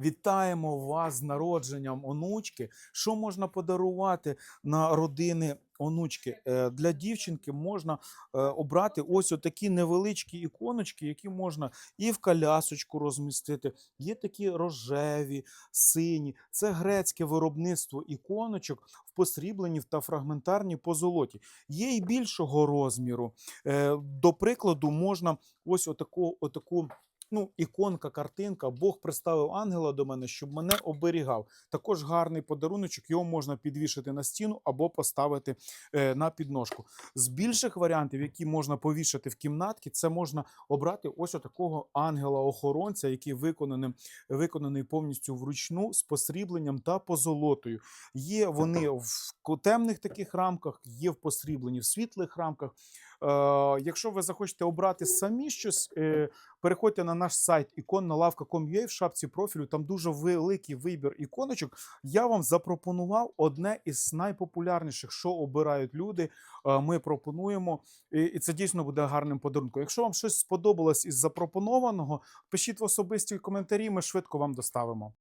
Вітаємо вас з народженням онучки. Що можна подарувати на родини онучки? Е, Для дівчинки можна е, обрати ось отакі невеличкі іконочки, які можна і в колясочку розмістити. Є такі рожеві, сині. Це грецьке виробництво іконочок в посрібленні та фрагментарні позолоті. Є і більшого розміру. Е, До прикладу, можна ось отаку, отаку ну, іконка, картинка. Бог представив ангела до мене, щоб мене оберігав. Також гарний подаруночок, його можна підвішати на стіну або поставити е, на підножку. З більших варіантів, які можна повішати в кімнатки, це можна обрати ось отакого ангела-охоронця, який виконаний, виконаний повністю вручну з посрібленням та позолотою. Є вони в темних таких рамках, є в посрібленні в світлих рамках. Е, якщо ви захочете обрати самі щось, е, переходьте на наш сайт іконналавка.com.ua в шапці профілю. Там дуже великий вибір іконочок. Я вам запропонував одне із найпопулярніших, що обирають люди. Е, Ми пропонуємо, і і це дійсно буде гарним подарунком. Якщо вам щось сподобалось із запропонованого, пишіть в особисті коментарі. Ми швидко вам доставимо.